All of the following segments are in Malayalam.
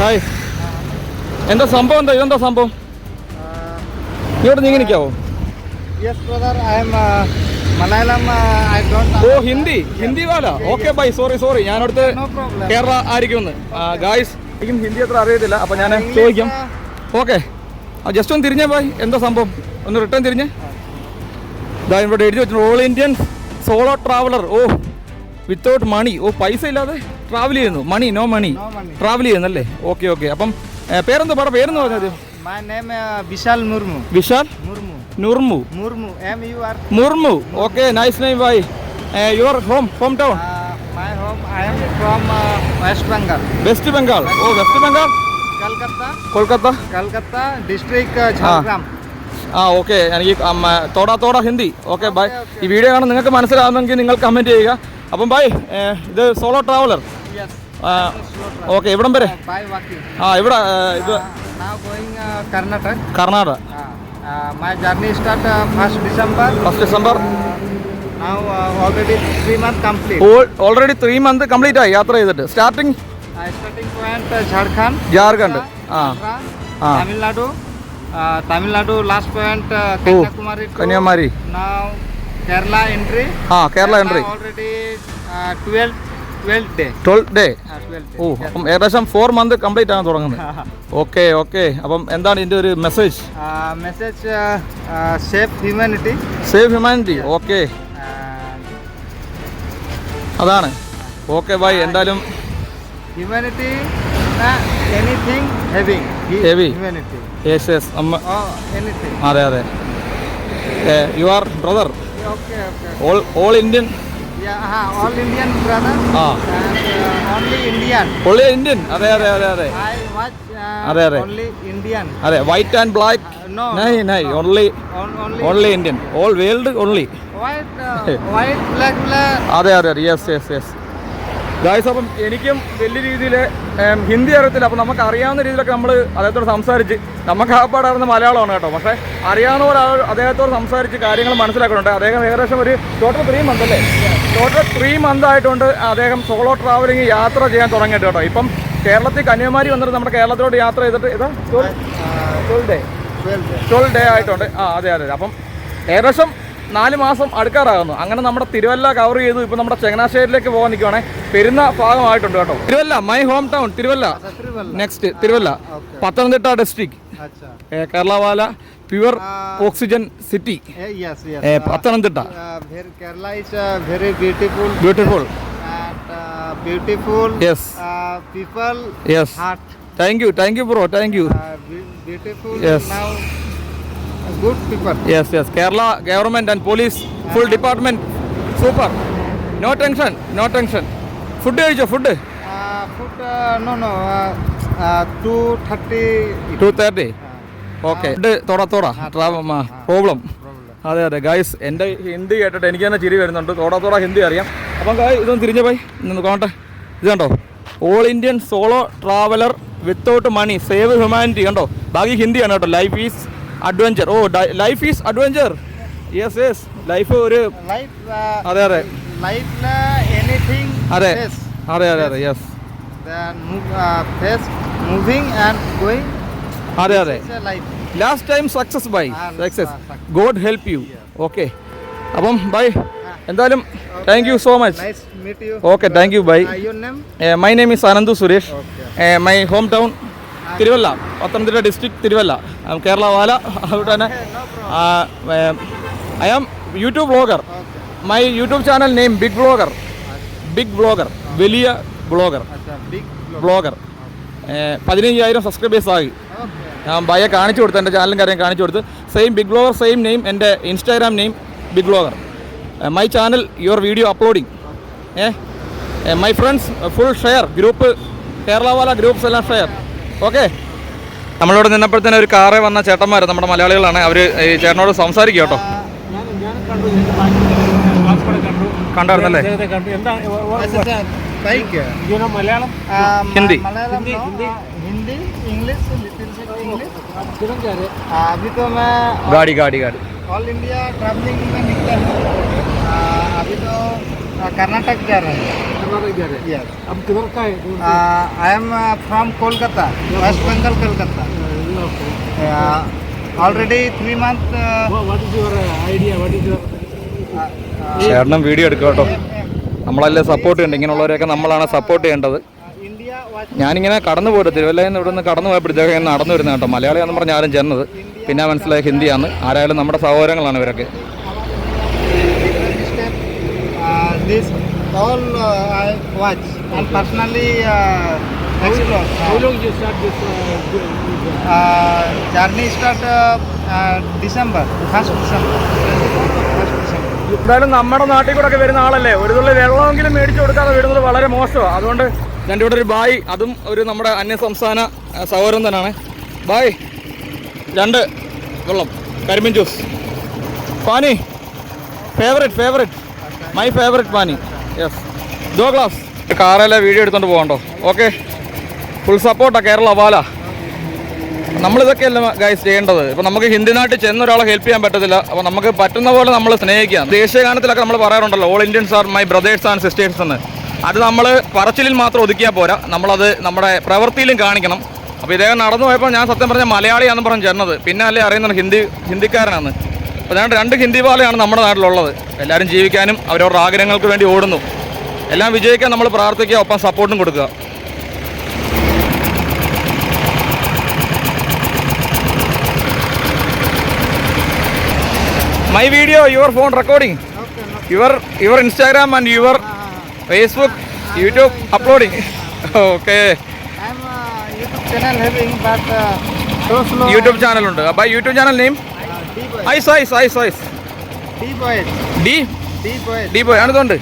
ഹായ്. എന്താ സംഭവം? എന്താ ഇതെന്താ സംഭവം? ഇവിടെ നീങ്ങി നിൽക്കാവോ uh. Uh, ഓ ഹിന്ദി. ഹിന്ദി വാല? ഓക്കെ ബൈ സോറി സോറി ഞാനടുത്ത്. കേരള ആയിരിക്കുമെന്ന്. ഗായ്സ് എനിക്കും ഹിന്ദി അത്ര അറിയത്തില്ല. അപ്പം ഞാൻ ചോദിക്കാം. ഓക്കെ ജസ്റ്റ് ഒന്ന് തിരിഞ്ഞേ ബൈ എന്താ സംഭവം? ഒന്ന് റിട്ടേൺ തിരിഞ്ഞേ. ഇതാ ഇവിടെ എഴുതി വെച്ചു ഓൾ ഇന്ത്യൻ സോളോ ട്രാവലർ ഓ വിത്തൗട്ട് മണി ഓ പൈസ ഇല്ലാതെ ട്രാവൽ ചെയ്യുന്നു. Money no money No money. Travel ചെയ്യുന്നല്ലേ? Okay okay അപ്പം പേരെന്താ പറ പേരെന്ന് പറഞ്ഞത് My name is Vishal Murmu. Vishal. Murmu. M U R. Murmu. Okay nice name by your home home town my home. I am from West Bengal, West Bengal oh West Bengal Kolkata. Kolkata Kolkata district, uh, Jhargram. ആ ഓക്കെ എനിക്ക് അമ്മ, തോടാ തോടാ ഹിന്ദി. ഓക്കെ ബൈ ഈ വീഡിയോ കാണാൻ നിങ്ങൾക്ക് മനസ്സിലാവുമെങ്കിൽ നിങ്ങൾ കമന്റ് ചെയ്യുക. അപ്പം ബൈ ഇത് സോളോ ട്രാവലർ. ഓക്കെ ഇവിടം വരെ Uh. ആ ഇവിടെ ഇത് Uh, uh. Karnataka Uh, uh, my journey start uh, first December. First December Now uh, already three months complete. Already three month complete ആയി യാത്ര ചെയ്തിട്ട് starting Uh, starting point uh, Jharkhand. Jharkhand ആ Ah. Uh, point uh, Oh, Kanyakumari. to Kanyakumari Now Kerala entry ഓ ഏകദേശം ഫോർ മന്ത് കംപ്ലീറ്റ് ആണ് തുടങ്ങുന്നത്. Okay okay. അപ്പം എന്താണ് ഇതിന്റെ ഒരു message message safe humanity safe humanity okay അതാണ്. ഓക്കെ ബൈ എന്തായാലും humanity anything heavy heavy humanity yes yes അമ്മ എനിത്തിങ് അതെ അതെ. You are brother all all Indian uh, all Indian brother. ah. And uh, only Indian. All Indian അതെ അതെ അതെ അതെ I watch uh, Are, are. only Indian. അതെ white and black Uh, no. നൈ നൈ only only only Indian all world only uh, white, black, black. അതെ അതെ അതെ യെസ് യെസ് യെസ് ഗായ്സ് അപ്പം എനിക്കും വലിയ രീതിയിൽ ഹിന്ദി അറിയത്തില്ല. അപ്പം നമുക്ക് അറിയാവുന്ന രീതിയിലൊക്കെ നമ്മൾ അദ്ദേഹത്തോട് സംസാരിച്ച് നമുക്ക് ആപ്പാട് അറിയുന്ന മലയാളമാണ് കേട്ടോ. പക്ഷേ അറിയാവുന്ന പോലെ ആ- അദ്ദേഹത്തോട് സംസാരിച്ച് കാര്യങ്ങൾ മനസ്സിലാക്കുന്നുണ്ട്. അദ്ദേഹം ഏകദേശം ഒരു ടോട്ടൽ ത്രീ മന്ത് അല്ലേ? ടോട്ടൽ ത്രീ മന്ത് ആയിട്ടുണ്ട് അദ്ദേഹം സോളോ ട്രാവലിംഗ് യാത്ര ചെയ്യാൻ തുടങ്ങിയിട്ട് കേട്ടോ. ഇപ്പം കേരളത്തിൽ കന്യാകുമാരി വന്നിട്ട് നമ്മുടെ കേരളത്തിലോട്ട് യാത്ര ചെയ്തിട്ട് ഇതാ ട്വൽവ് ഡേ 12 ട്വൽവ് ഡേ ആയിട്ടുണ്ട്. ആ അതെ അതെ. അപ്പം ഏകദേശം നാല് മാസം അടുക്കാറാകുന്നു. അങ്ങനെ നമ്മുടെ തിരുവല്ല കവർ ചെയ്തു. ഇപ്പൊ നമ്മുടെ ചങ്ങനാശ്ശേരിയിലേക്ക് പോകാൻ നിൽക്കുവാണേ പെരുന്ന ഭാഗമായിട്ടുണ്ട് കേട്ടോ. Thiruvalla my home town Thiruvalla. Next Thiruvalla. Pathanamthitta district. കേരളവാല pure oxygen city yes, yes. Pathanamthitta. Beautiful beautiful. Yes Uh, people. Yes Heart. Thank you thank you bro thank you Uh, be- beautiful. Yes. Now, good people. Yes, yes. Kerala government and police full department. Super no tension no tension food കഴിച്ചോ food food, no, no. Uh, uh, 230. Two thirty okay food തോടാ problem അതെ അതെ. ഗായ്സ് എന്റെ ഹിന്ദി കേട്ടിട്ട് എനിക്ക് തന്നെ ചിരി വരുന്നുണ്ട്. തോടാ തോടാ ഹിന്ദി അറിയാം. അപ്പം ഗായ് ഇതൊന്ന് തിരിഞ്ഞ പോയി. ഇന്ന് കാണട്ടെ. ഇത് കണ്ടോ? All Indian solo traveller without money save humanity കണ്ടോ? ബാക്കി ഹിന്ദിയാണ് കേട്ടോ. Life is adventure oh life is adventure yes yes life ഒരു uh, അതെ അതെ. life, uh. അതെ. അതെ അതെ അതെ. യെസ്. അതെ അതെ. Last time success by success. God help you okay അപ്പം ബൈ എന്തായാലും thank you so much. Okay thank you by? My name is Ananthu Suresh. My home town Thiruvalla Pathanamthitta district Thiruvalla. Kerala വാല അതുകൊണ്ട് തന്നെ I am YouTube blogger my YouTube channel name big blogger big blogger വലിയ ബ്ലോഗർ ബ്ലോഗർ പതിനയ്യായിരം സബ്സ്ക്രൈബേഴ്സ് ആയി. ഞാൻ ഭയ കാണിച്ചു കൊടുത്തു എന്റെ ചാനലും കാര്യം കാണിച്ചു കൊടുത്ത്. Same big blogger same name എന്റെ Instagram name big blogger my channel your video uploading ഏ my friends full share group കേരളവാല groups എല്ലാം ഷെയർ ഓക്കെ നമ്മളിവിടെ നിന്നപ്പോഴത്തേനും ഒരു കാറേ വന്ന ചേട്ടന്മാർ നമ്മുടെ മലയാളികളാണ് അവർ ഈ ചേട്ടനോട് സംസാരിക്കും കേട്ടോ ഞാൻ ഞാൻ കണ്ടു ഇതിന്റെ ബാക്കി ക്ലാസ് കൂടെ കണ്ടു കണ്ടായിരുന്നല്ലേ ഇദ്ദേഹത്തെ കണ്ടു എന്താ Acha, bike. ഇതിന് Malayalam Uh, Hindi. Malayalam Hindi, no? Hindi. Uh, Hindi, English, little bit English. किरण कह रहे Uh, अभी तो मैं ഗാഡി ഗാഡി ഗാഡി ऑल इंडिया ट्रैवलिंग में निकला हूँ uh, अभी तो uh, Karnataka जा रहे हैं कर्नाटक जा रहे हैं yes अब किधर का है कौन सा? uh, I am uh, from Kolkata West Bengal Kolkata uh, already three months uh, What is your uh, idea? What is your uh, uh, ചേട്ടനും വീഡിയോ എടുക്കുക കേട്ടോ uh, നമ്മളല്ലേ സപ്പോർട്ട് ചെയ്യേണ്ടത് ഇങ്ങനെയുള്ളവരെയൊക്കെ നമ്മളാണ് സപ്പോർട്ട് ചെയ്യേണ്ടത് India was ഞാനിങ്ങനെ കടന്നു പോയിട്ട് തിരുവല്ലയിൽ നിന്ന് ഇവിടെ നിന്ന് കടന്നു പോയപ്പോഴത്തേക്ക് ഇങ്ങനെ നടന്നു വരുന്നത് കേട്ടോ മലയാളിയാണെന്ന് പറഞ്ഞ് ആരും ചെന്നത് പിന്നെ മനസ്സിലായി ഹിന്ദിയാണ് ആരായാലും നമ്മുടെ സഹോദരങ്ങളാണ് ഇവരൊക്കെ This all uh, I watch. And personally uh, explore. How long you start this? Uh, Uh, journey start uh, uh, December, first December. എന്തായാലും നമ്മുടെ നാട്ടിൽ കൂടെ ഒക്കെ വരുന്ന ആളല്ലേ? ഒരു തുള്ളി വെള്ളമെങ്കിലും മേടിച്ചു കൊടുക്കാതെ വരുന്നത് വളരെ മോശമാണ് അതുകൊണ്ട് എന്റെ ഇവിടെ ഒരു ബായ് അതും ഒരു നമ്മുടെ അന്യ സംസ്ഥാന സഹോദരൻ തന്നെയാണ് ബായ്. രണ്ട് വെള്ളം. കരിമീൻ ജ്യൂസ്. പാനി ഫേവറേറ്റ് ഫേവറേറ്റ് മൈ ഫേവറേറ്റ് പാനി യെസ് ദോ ഗ്ലാസ് കാറെല്ലാം വീഡിയോ എടുത്തോണ്ട് പോകണ്ടോ ഓക്കെ ഫുൾ സപ്പോർട്ടാ കേരള പാല നമ്മളിതൊക്കെയല്ല ഗൈസ് ചെയ്യേണ്ടത്? ഇപ്പം നമുക്ക് ഹിന്ദി നാട്ടിൽ ചെന്ന ഒരാളെ ഹെൽപ്പ് ചെയ്യാൻ പറ്റത്തില്ല. അപ്പോൾ നമുക്ക് പറ്റുന്ന പോലെ നമ്മൾ സ്നേഹിക്കാം. ദേശീയ ഗാനത്തിലൊക്കെ നമ്മൾ പറയാറുണ്ടല്ലോ all Indians are my brothers and sisters എന്ന്. അത് നമ്മൾ പറച്ചിലിൽ മാത്രം ഒതുക്കിയാൽ പോരാ. നമ്മളത് നമ്മുടെ പ്രവൃത്തിയിലും കാണിക്കണം. അപ്പോൾ ഇദ്ദേഹം നടന്നു പോയപ്പോൾ ഞാൻ സത്യം പറഞ്ഞ മലയാളിയാണെന്ന് പറഞ്ഞ് ചെന്നത്. പിന്നെ അല്ലേ അറിയുന്നത് ഹിന്ദി ഹിന്ദിക്കാരനാണ് അപ്പോൾ ഞാൻ രണ്ട് ഹിന്ദി പാലയാണ് നമ്മുടെ നാട്ടിലുള്ളത് എല്ലാവരും ജീവിക്കാനും അവരവരുടെ ആഗ്രഹങ്ങൾക്ക് വേണ്ടി ഓടുന്നു എല്ലാം വിജയിക്കാൻ നമ്മൾ പ്രാർത്ഥിക്കുക ഒപ്പം സപ്പോർട്ടും കൊടുക്കുക my video your phone recording. Your your Instagram and your Facebook YouTube uploading okay. YouTube ചാനലുണ്ട് അപ്പോൾ യൂട്യൂബ് ചാനൽ നെയിം. ഐസ് ഐസ് ഐസ് ഐസ്. ഡി. ഡി പോയ ആണിതുണ്ട്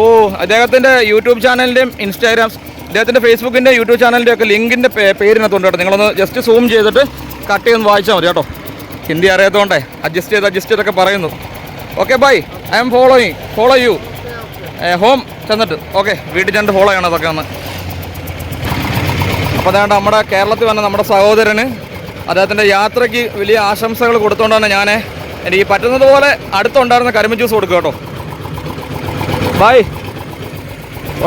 ഓ അദ്ദേഹത്തിന്റെ യൂട്യൂബ് ചാനലിന്റെയും ഇൻസ്റ്റാഗ്രാം അദ്ദേഹത്തിന്റെ ഫേസ്ബുക്കിന്റെ യൂട്യൂബ് ചാനലിന്റെ ഒക്കെ ലിങ്കിന്റെ പേരിനകത്തുണ്ട് കേട്ടോ. നിങ്ങളൊന്ന് ജസ്റ്റ് സൂം ചെയ്തിട്ട് കട്ട് ചെയ്തൊന്ന് വായിച്ചാൽ മതി കേട്ടോ. ഹിന്ദി അറിയാത്തതുകൊണ്ടേ അഡ്ജസ്റ്റ് ചെയ്ത് അഡ്ജസ്റ്റ് ചെയ്തൊക്കെ പറയുന്നു. Okay by I am following follow you home ചെന്നിട്ട്. ഓക്കെ വീട്ടിൽ ചെന്നിട്ട് ഫോളോ ചെയ്യണം അതൊക്കെ ഒന്ന്. അപ്പോൾ അതുകൊണ്ട് നമ്മുടെ കേരളത്തിൽ വന്ന നമ്മുടെ സഹോദരന് അദ്ദേഹത്തിന്റെ യാത്രയ്ക്ക് വലിയ ആശംസകൾ കൊടുത്തുകൊണ്ടാണ് ഞാൻ എനിക്ക് പറ്റുന്നത് പോലെ അടുത്തുണ്ടായിരുന്ന കരിമ്പ് ജ്യൂസ് കൊടുക്കുക കേട്ടോ. By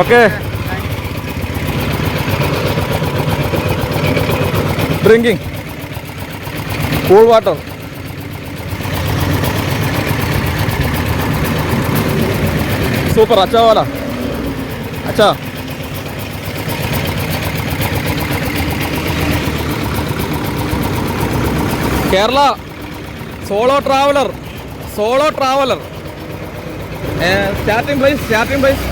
okay drinking cool water super അച്ഛാ വാല. അച്ഛാ Kerala solo traveller solo traveller. Starting place starting place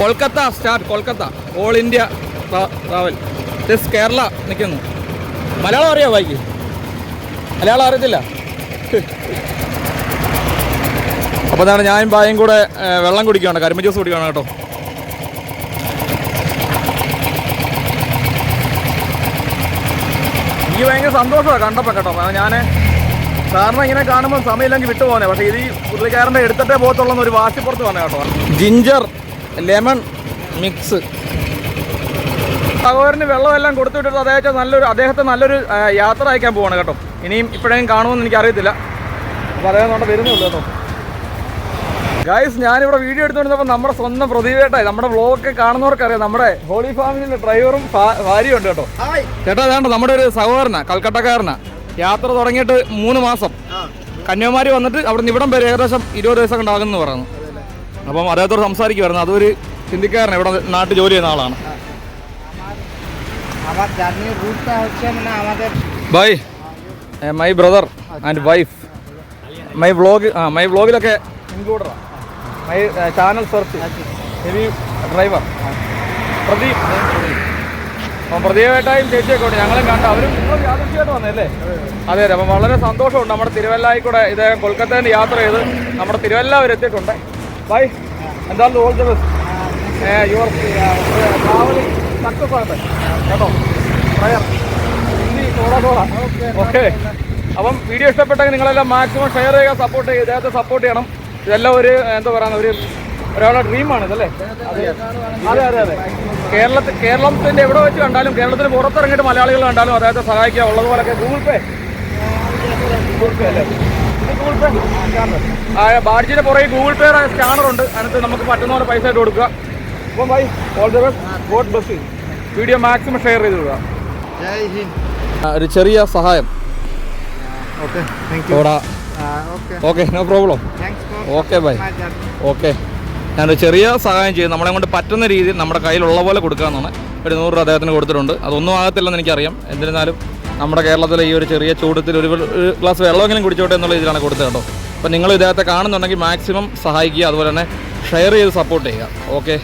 Kolkata. Start Kolkata. All India travel. This Kerala നിൽക്കുന്നു മലയാളം അറിയാമോ ബായിക്ക് മലയാളം അറിയത്തില്ല? അപ്പോൾ അതാണ് ഞാനും ബായും കൂടെ വെള്ളം കുടിക്കുകയാണ് കരിമ ജ്യൂസ് കുടിക്കുകയാണ് കേട്ടോ. എനിക്ക് ഭയങ്കര സന്തോഷമാണ് കണ്ടപ്പോൾ കേട്ടോ. കാരണം ഞാൻ സാറിന് ഇങ്ങനെ കാണുമ്പോൾ സമയമില്ലെങ്കിൽ വിട്ടു പോകുന്നത് പക്ഷേ ഇത് ഈ പുള്ളിക്കാരന്റെ എടുത്തിട്ടേ പോകത്തുള്ളൂ ഒരു വാശിപ്പുറത്ത് വന്നേ കേട്ടോ. Ginger lemon mix. സഹോദരന് വെള്ളമെല്ലാം കൊടുത്തുവിട്ടിട്ട് അദ്ദേഹത്തെ നല്ലൊരു അദ്ദേഹത്തെ നല്ലൊരു യാത്ര അയക്കാൻ പോവാണ് കേട്ടോ. ഇനിയും ഇപ്പോഴേക്കും കാണുമെന്ന് എനിക്കറിയത്തില്ല. അപ്പോൾ അദ്ദേഹം കൊണ്ട് വരുന്നുള്ളൂ കേട്ടോ. ഗൈസ് ഞാനിവിടെ വീഡിയോ എടുത്തുകൊണ്ടിരുന്നപ്പോൾ നമ്മുടെ സ്വന്തം പ്രതിവേട്ടായി നമ്മുടെ വ്ളോഗ് കാണുന്നവർക്കറിയാം. നമ്മുടെ ഹോളി ഫാമിലിന്റെ ഡ്രൈവറും ഭാര്യയും ഉണ്ട് കേട്ടോ. ചേട്ടാ അതാണ് നമ്മുടെ ഒരു സഹോദരന കൽക്കട്ടക്കാരനാ. യാത്ര തുടങ്ങിയിട്ട് മൂന്ന് മാസം. കന്യാകുമാരി വന്നിട്ട് അവിടെ നിന്ന് ഇവിടം വരെ ഏകദേശം ഇരുപത് ദിവസം ഉണ്ടാകുമെന്ന് പറയുന്നു. അപ്പം അദ്ദേഹത്തോട് സംസാരിക്കുമായിരുന്നു അതൊരു ചിന്തിക്കാരനാണ് ഇവിടെ നാട്ടിൽ ജോലി ചെയ്യുന്ന ആളാണ്. By. My brother and wife my vlog ആ മൈ വ്ലോഗിലൊക്കെ ഇൻക്ലൂഡറാണ് channel search. Heavy driver. Pradeep. അപ്പം പ്രദീപേട്ടായും ചേച്ചിയൊക്കെ ഉണ്ട്. ഞങ്ങളും കണ്ട അവരും നിങ്ങൾ യാദൃശ്യമായിട്ട് വന്നല്ലേ അതെ അതെ. അപ്പം വളരെ സന്തോഷമുണ്ട്. നമ്മുടെ തിരുവല്ലായി കൂടെ ഇത് കൊൽക്കത്തയിൽ യാത്ര ചെയ്ത് നമ്മുടെ തിരുവല്ല വരെ എത്തിയിട്ടുണ്ട്. ബൈ. എന്താണ് all the best. Your travelling success ആകട്ടെ കേട്ടോ? പ്രയർ. ഓക്കെ. അപ്പം വീഡിയോ ഇഷ്ടപ്പെട്ടെങ്കിൽ നിങ്ങളെല്ലാം മാക്സിമം ഷെയർ ചെയ്യുക സപ്പോർട്ട് ചെയ്യുക. ഇദ്ദേഹത്തെ സപ്പോർട്ട് ചെയ്യണം. ഇതെല്ലാം ഒരു എന്താ പറയുക ഒരു ഒരാളുടെ ഡ്രീമാണ് ഇതല്ലേ അതെ അതെ. അതെ അതെ കേരളത്തിൽ കേരളത്തിന്റെ എവിടെ വെച്ച് കണ്ടാലും കേരളത്തിന് പുറത്തിറങ്ങിയിട്ട് മലയാളികൾ കണ്ടാലും അതായത് സഹായിക്കുക ഉള്ളതുപോലൊക്കെ ഗൂഗിൾ പേ. ഗൂഗിൾ പേ അല്ലേ? ഗൂഗിൾ പേ? ബാഡ്ജിന്റെ പുറകെ ഗൂഗിൾ പേ സ്കാനർ ഉണ്ട്. അതിനകത്ത് നമുക്ക് പറ്റുന്ന പോലെ പൈസ ആയിട്ട് കൊടുക്കുക. അപ്പം by all the best God bless video maximum share ചെയ്ത് ഹിന്ദ്. ഒരു ചെറിയ സഹായം. Okay. Thank you okay. No problem. Okay by. Okay. ഞാനൊരു ചെറിയ സഹായം ചെയ്യും. നമ്മളെ കൊണ്ട് പറ്റുന്ന രീതിയിൽ നമ്മുടെ കയ്യിലുള്ള പോലെ കൊടുക്കാമെന്നാണ്. ഒരു നൂറ് രൂപ അദ്ദേഹത്തിന് കൊടുത്തിട്ടുണ്ട്. അതൊന്നും ആകത്തില്ലെന്ന് എനിക്കറിയാം. എന്നിരുന്നാലും നമ്മുടെ കേരളത്തിലെ ഈ ഒരു ചെറിയ ചൂടത്തിൽ ഒരു ഗ്ലാസ് വെള്ളമെങ്കിലും കുടിച്ചോട്ടെ എന്നുള്ള രീതിയിലാണ് കൊടുത്തത് കേട്ടോ. അപ്പോൾ നിങ്ങൾ ഇദ്ദേഹത്തെ കാണുന്നുണ്ടെങ്കിൽ മാക്സിമം സഹായിക്കുക. അതുപോലെ തന്നെ ഷെയർ ചെയ്ത് സപ്പോർട്ട് ചെയ്യുക. ഓക്കെ.